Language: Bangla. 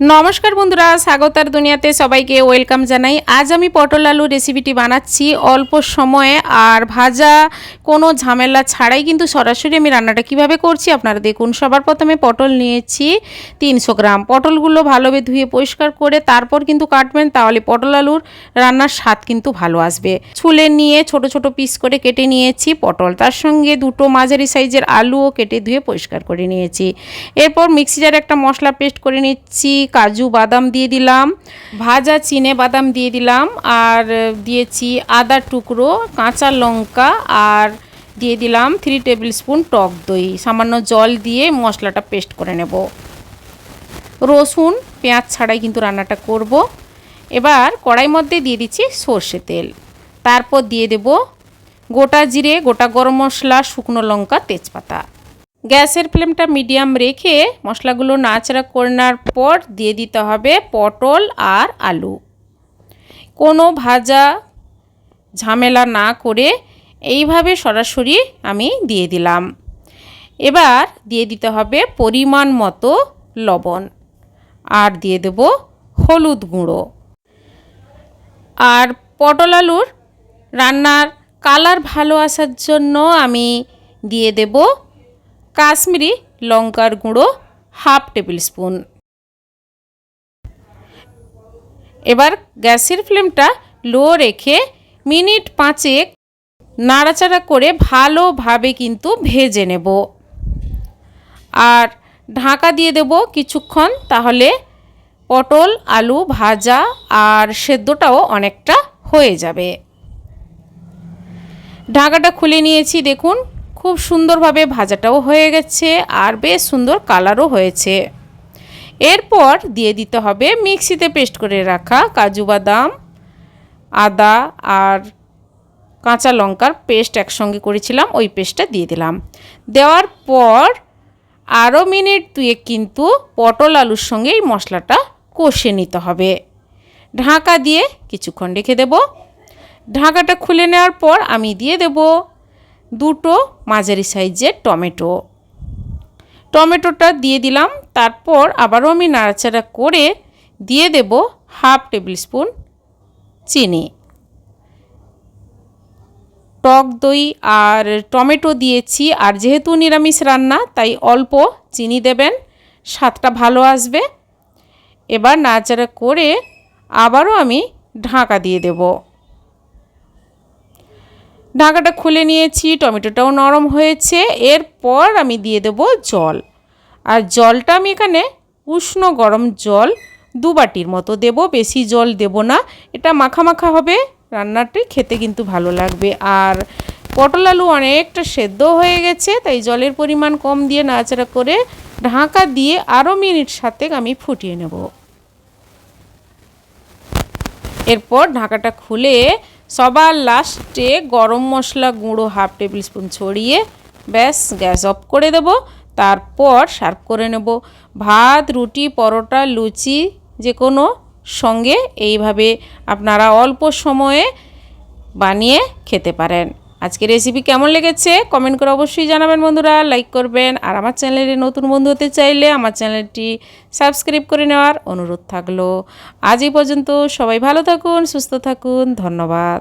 নমস্কার বন্ধুরা, স্বাগতার দুনিয়াতে সবাইকে ওয়েলকাম জানাই। আজ আমি পটল আলু রেসিপিটি বানাচ্ছি অল্প সময়ে, আর ভাজা কোনো ঝামেলা ছাড়াই কিন্তু সরাসরি আমি রান্নাটা কীভাবে করছি আপনারা দেখুন। সবার প্রথমে পটল নিয়েছি তিনশো গ্রাম। পটলগুলো ভালোভাবে ধুয়ে পরিষ্কার করে তারপর কিন্তু কাটবেন, তাহলে পটল আলুর রান্নার স্বাদ কিন্তু ভালো আসবে। ছুলে নিয়ে ছোট ছোট পিস করে কেটে নিয়েছি পটল। তার সঙ্গে দুটো মাঝারি সাইজের আলুও কেটে ধুয়ে পরিষ্কার করে নিয়েছি। এরপর মিক্সি জারে একটা মশলা পেস্ট করে নিচ্ছি কাজু বাদাম দিয়ে দিলাম, ভাজা চিনে বাদাম দিয়ে দিলাম, আর দিয়েছি আদা টুকরো, কাঁচা লঙ্কা, আর দিয়ে দিলাম থ্রি টেবিল স্পুন টক দই। সামান্য জল দিয়ে মশলাটা পেস্ট করে নেব। রসুন, পেঁয়াজ ছাড়াই কিন্তু রান্নাটা করব। এবার কড়াই মধ্যে দিয়ে দিচ্ছি সর্ষে তেল। তারপর দিয়ে দেব গোটা জিরে, গোটা গরম মশলা, শুকনো লঙ্কা, তেজপাতা। গ্যাসের ফ্লেমটা মিডিয়াম রেখে মশলাগুলো নাচড়া করে নেওয়ার পর দিয়ে দিতে হবে পটল আর আলু। কোনো ভাজা ঝামেলা না করে এইভাবে সরাসরি আমি দিয়ে দিলাম। এবার দিয়ে দিতে হবে পরিমাণ মতো লবণ আর দিয়ে দেব হলুদ গুঁড়ো। আর পটল আলুর রান্নার কালার ভালো আসার জন্য আমি দিয়ে দেব কাশ্মীরি লঙ্কার গুঁড়ো হাফ টেবিল স্পুন। এবার গ্যাসের ফ্লেমটা লো রেখে মিনিট পাঁচেক নাড়াচাড়া করে ভালোভাবে কিন্তু ভেজে নেব। আর ঢাকা দিয়ে দেব কিছুক্ষণ, তাহলে পটল, আলু ভাজা আর সেদ্ধটাও অনেকটা হয়ে যাবে। ঢাকাটা খুলে নিয়েছি, দেখুন। খুব সুন্দরভাবে ভাজাটাও হয়ে গেছে আর বেশ সুন্দর কালারও হয়েছে। এরপর দিয়ে দিতে হবে মিক্সিতে পেস্ট করে রাখা কাজু বাদাম, আদা আর কাঁচা লঙ্কার পেস্ট একসঙ্গে করেছিলাম, ওই পেস্টটা দিয়ে দিলাম। দেওয়ার পর আরও মিনিট দুয়েক কিন্তু পটল আলুর সঙ্গে এই মশলাটা কষে নিতে হবে। ঢাকা দিয়ে কিছুক্ষণ রেখে দেব। ঢাকাটা খুলে নেওয়ার পর আমি দিয়ে দেব দুটো মাঝারি সাইজের টমেটো। টমেটোটা দিয়ে দিলাম, তারপর আবারও আমি নাড়াচাড়া করে দিয়ে দেব হাফ টেবিল স্পুন চিনি। টক দই আর টমেটো দিয়েছি, আর যেহেতু নিরামিষ রান্না, তাই অল্প চিনি দেবেন, স্বাদটা ভালো আসবে। এবার নাড়াচাড়া করে আবারও আমি ঢাকা দিয়ে দেবো। ঢাকাটা খুলে নিয়েছি, টমেটোটাও নরম হয়েছে, এরপর আমি দিয়ে দেব জল। আর জলটা আমি এখানে উষ্ণ গরম জল দু বাটির মতো দেব, বেশি জল দেব না। এটা মাখা মাখা হবে, রান্নাটি খেতে কিন্তু ভালো লাগবে। আর পটল আলু অনেকটা সেদ্ধ হয়ে গেছে, তাই জলের পরিমাণ কম দিয়ে নাড়াচাড়া করে ঢাকা দিয়ে আরও মিনিট সাথে আমি ফুটিয়ে নেব। এরপর ঢাকাটা খুলে সবার লাস্টে গরম মশলা গুঁড়ো হাফ টেবিল স্পুন ছড়িয়ে ব্যাস, গ্যাস অফ করে দেব। তারপর সার্ভ করে নেব। ভাত, রুটি, পরোটা, লুচি যে কোনো সঙ্গে এইভাবে আপনারা অল্প সময়ে বানিয়ে খেতে পারেন। আজকে রেসিপি কেমন লেগেছে? কমেন্ট করে অবশ্যই জানাবেন বন্ধুরা লাইক করবেন। আর আমার চ্যানেলে নতুন বন্ধু হতে চাইলে আমার চ্যানেলটি সাবস্ক্রাইব করে নেওয়ার অনুরোধ থাকল। আজ এই পর্যন্ত সবাই ভালো থাকুন, সুস্থ থাকুন, ধন্যবাদ।